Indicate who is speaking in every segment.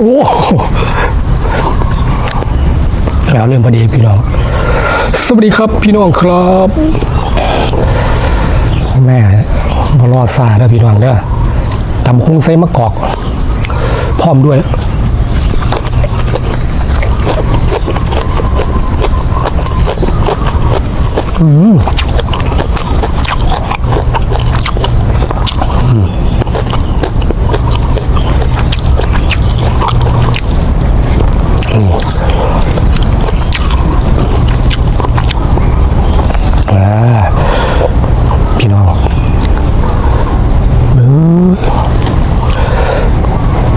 Speaker 1: โอ้แล้วเรื่องพอดีพี่น้อง สวัสดีครับพี่น้องครับ แม่บรอดซาเด้อพี่น้องเด้อตำคุ้งไส้มะกอก พร้อมด้วยอ่าพี่น้องมือ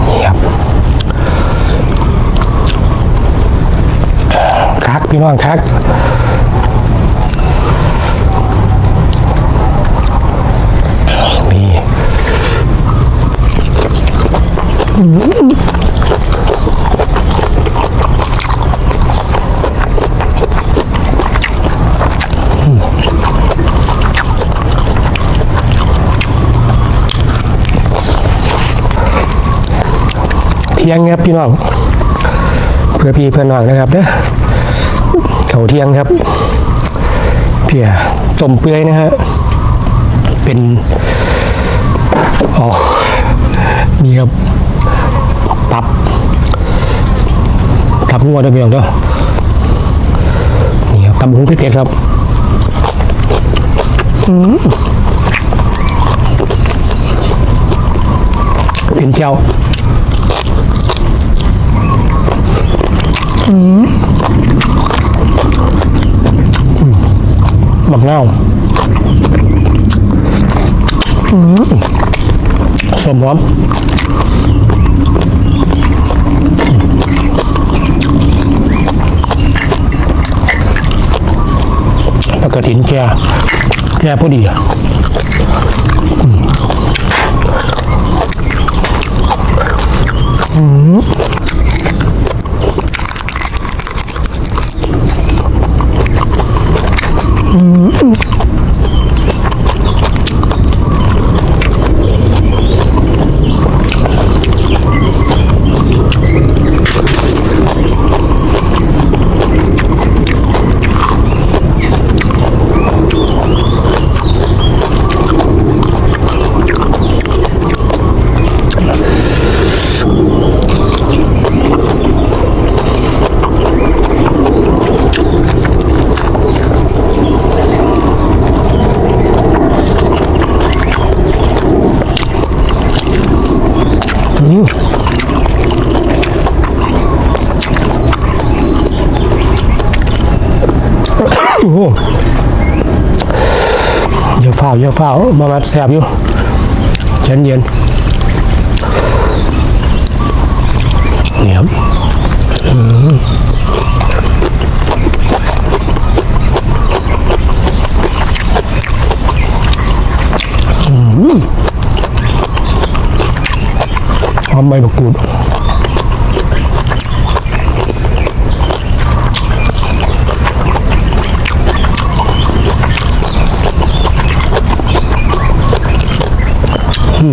Speaker 1: นี่ครับคัก พี่น้องคักนี่เที่ยงครับพี่น้อง เพื่อพี่เพื่อนน้องนะครับเด้อ เขาเที่ยงครับ เพียต้มเปื่อยนะฮะ เป็น อ๋อ นี่ครับ ตับ ตับงัวเด้อพี่น้องเด้อนี่ครับตับหุงเผ็ดๆครับเป็นเจ้า บักเน่าวอืมสมหอมแล้วก็ถินแก่แก่พอดีอะอืม ฝ้าเยอะเฝ้ามามัดแสบอยู่เย็นเย็นนี่ครับอืมอืมหอมใบมะกรูด เอ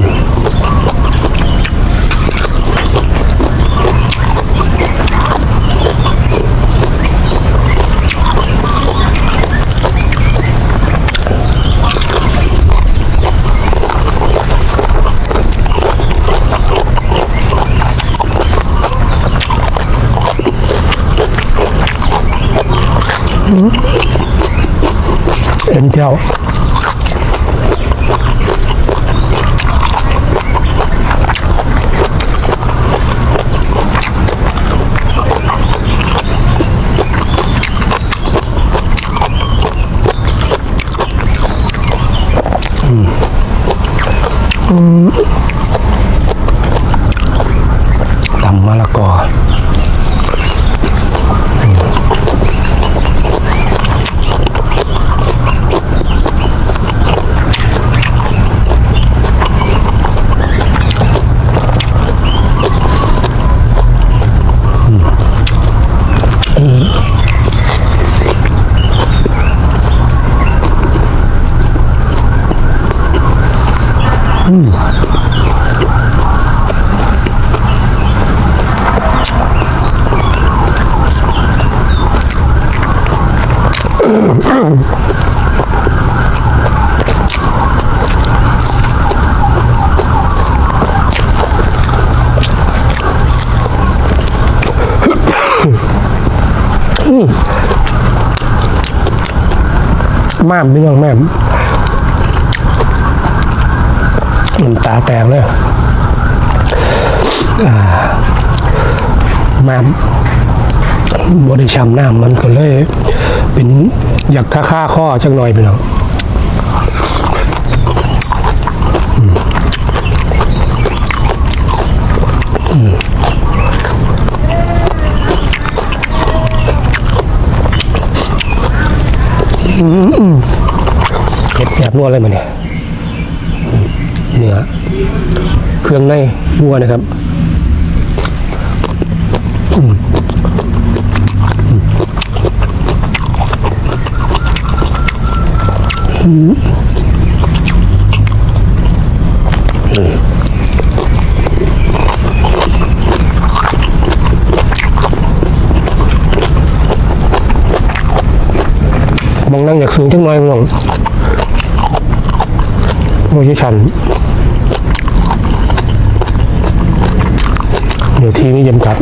Speaker 1: ็นเม่ามพี่น้องแม่มมันตาแตกเลยม่ามบริชามน้ำมันก็เลย เป็นอยากค่าค่าข้อจังหน่อยพี่น้อง เก็บแสบนวอะไรมาเนี่ยเนื้อเครื่องในวัวนะครับม มองนั่งอยากสูงจังหน่อยมองโอ้ยชันเดี๋ยวทีนี้จำกัด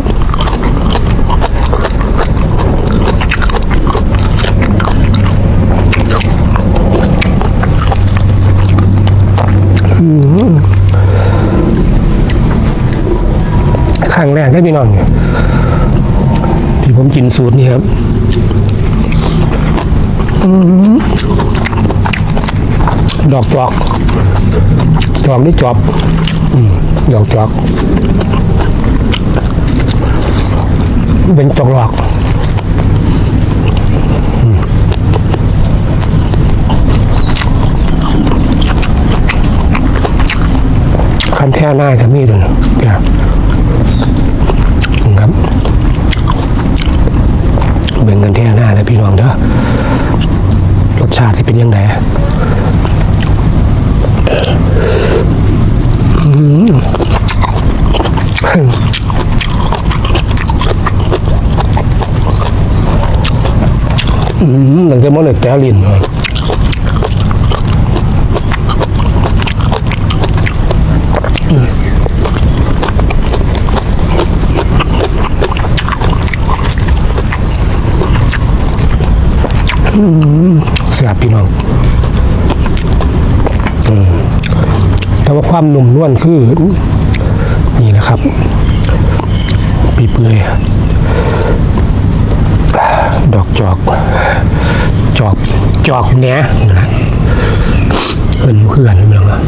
Speaker 1: ครั้งแรกได้พี่น้องเนี่ยที่ผมกินสูตรนี้ครับ อกจอกจอกนี่จอบดอกจอก เป็นจอกหลอกคันแท่หน้ากับมีดตัวนึงครับครับเบ่งกันแท่หน้านะพี่น้องเด้อรสชาติจะเป็นยังไง อืมหลังจากมันเลยแต่ลินมาเสียพี่น้องอืม แต่ว่าความหนุ่มนวลคือนี่นะครับ ปีเปื่อยดอกจอกจอกจอกเนี้ยนะเอินเพื่อนเมืองอะ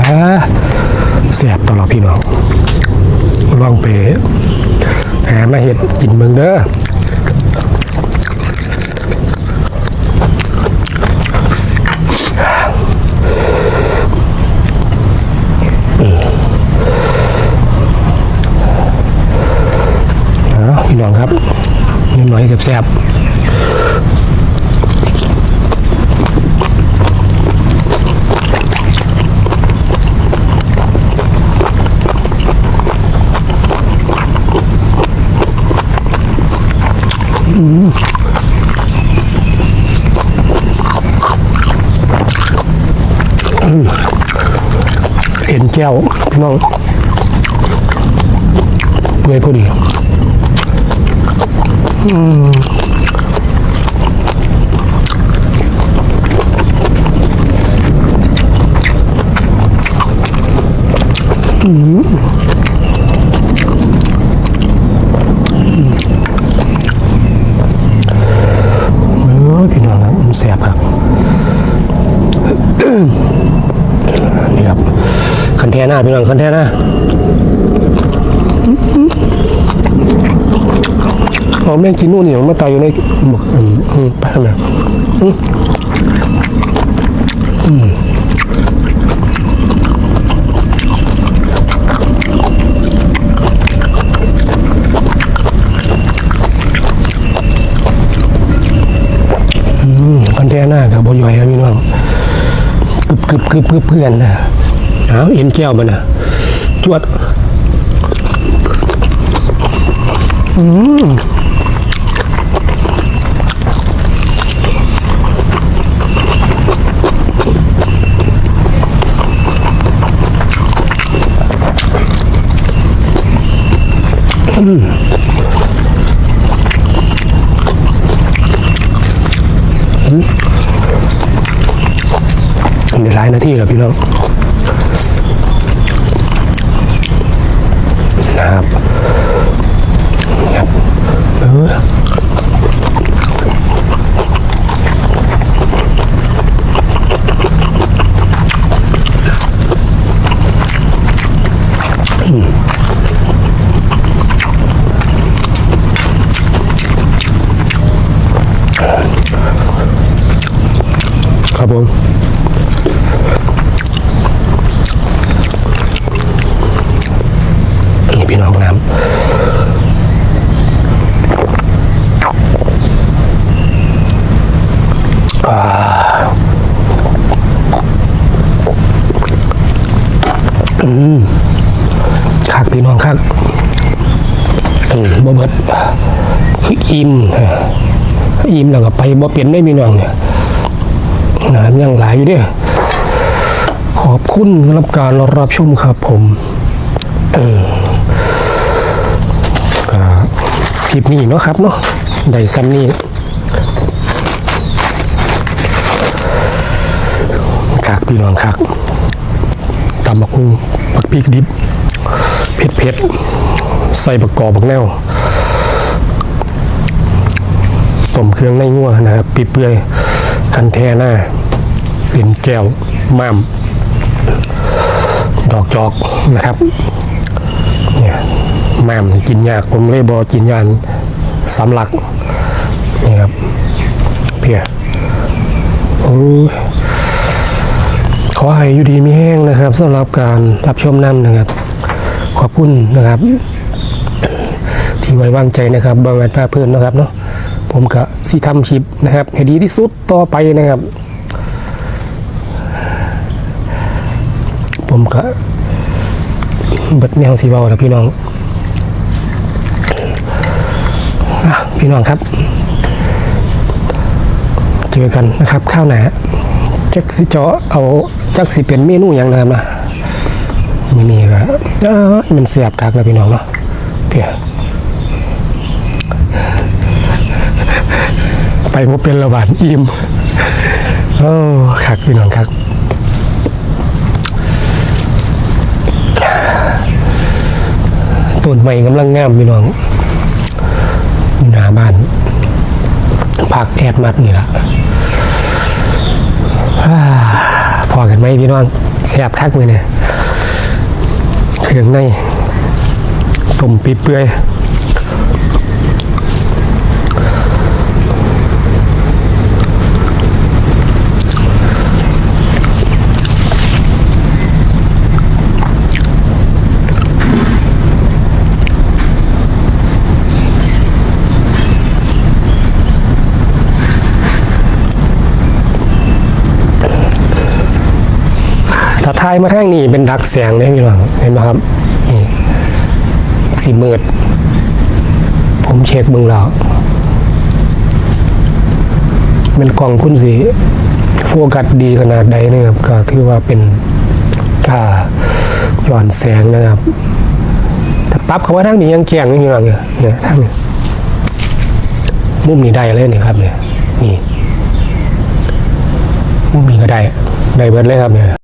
Speaker 1: บ้าเสียบตลอดพี่น้องล องไปหามาเห็ดกินเมืองเด้อพี่น้องครับน้อยแซ่บๆ ก้วพี่น้องเปื่อยพอดีอืม พี่นังคอนเทนต์นะเอาแม่งกินนู่นอย่างมาตายอยู่ในไปทำไมคอนเทนหน้ากับบอยอยครับพี่น้องกึบกึบกึบเพื่อนนะ เอาเอ็นแก้วมันนะจวด อืมเดี๋ยวหลายนาทีแล้วพี่น้องนะครับครับเออครับผม นี่พี่น้องน้ำอ่าอืมคักพี่น้องคักอืมบ่เบิดคืออิ่มเอออิ่มแล้วก็ไป บ่เปลี่ยนได้พี่น้องเนี่ยน้ำยังหลายอยู่เด้อขอบคุณสำหรับการรับชมครับผมก็คลิปนี้เนาะครับเนาะได้ซ้ำนี้คักพี่น้องคักตำบักหุ่งบักพริกดิบเผ็ดเผ็ดใส่บักกอกบักแนวต้ มเครื่องในงัวนะครับปีเปื่อยคันแทหน้าเป็นแก้วม่ามดอกจอกนะครับเนี่ยม่มกินยากผมเลยบอกินยานสำลักนี่ครับเพียโอ้ขอให้อยู่ดีมีแห้งนะครับสำหรับการรับชมน้ำนะครับ ขอบคุณนะครับ ที่ไว้วางใจนะครับบางงานพาเพื่อนนะครับเนาะ ผมก็สิทำคลิปนะครับ ให้ดีที่สุดต่อไปนะครับ ผมก็บิดแนวสีเบาแล้วพี่น้องอพี่น้องครับ เจอกันนะครับข้าวหนาจักสิจาะเอาจักสิเป็นเมนูอย่างนะครับนะมินี่ก็เอ้ยมันเสียบกักแล้วพี่น้องเนาะเพีย ไปพบเป็นระบาดอิ่มโอ้คักพี่น้องคักต้นไม้กำลังงามพี่น้องหน้าบ้านพักแอดมัดนี่ละพอกันไหมพี่น้องแสบคักเลยเนี่ยเครื่องในต้มปิดเปื่อยถ้ายมาทางนี้เป็นดักแสงเลยพี่น้องเห็นไหมครับนี่สีมืด ผมเช็คเบื้องแล้วเป็นกล่องคุณสีโฟกัสดีขนาดใดนะครับ ก็ถือว่าเป็นค่าย้อนแสงนะครับแต่ปั๊บเขาว่าทางนี้ยังแข็งอยู่หลังเนี่ยเนี่ยทางนี้มุมนี้ได้เลยนี่ครับเนี่ยนี่มุมนี้ก็ได้ได้เบิดเลยครับเนี่ย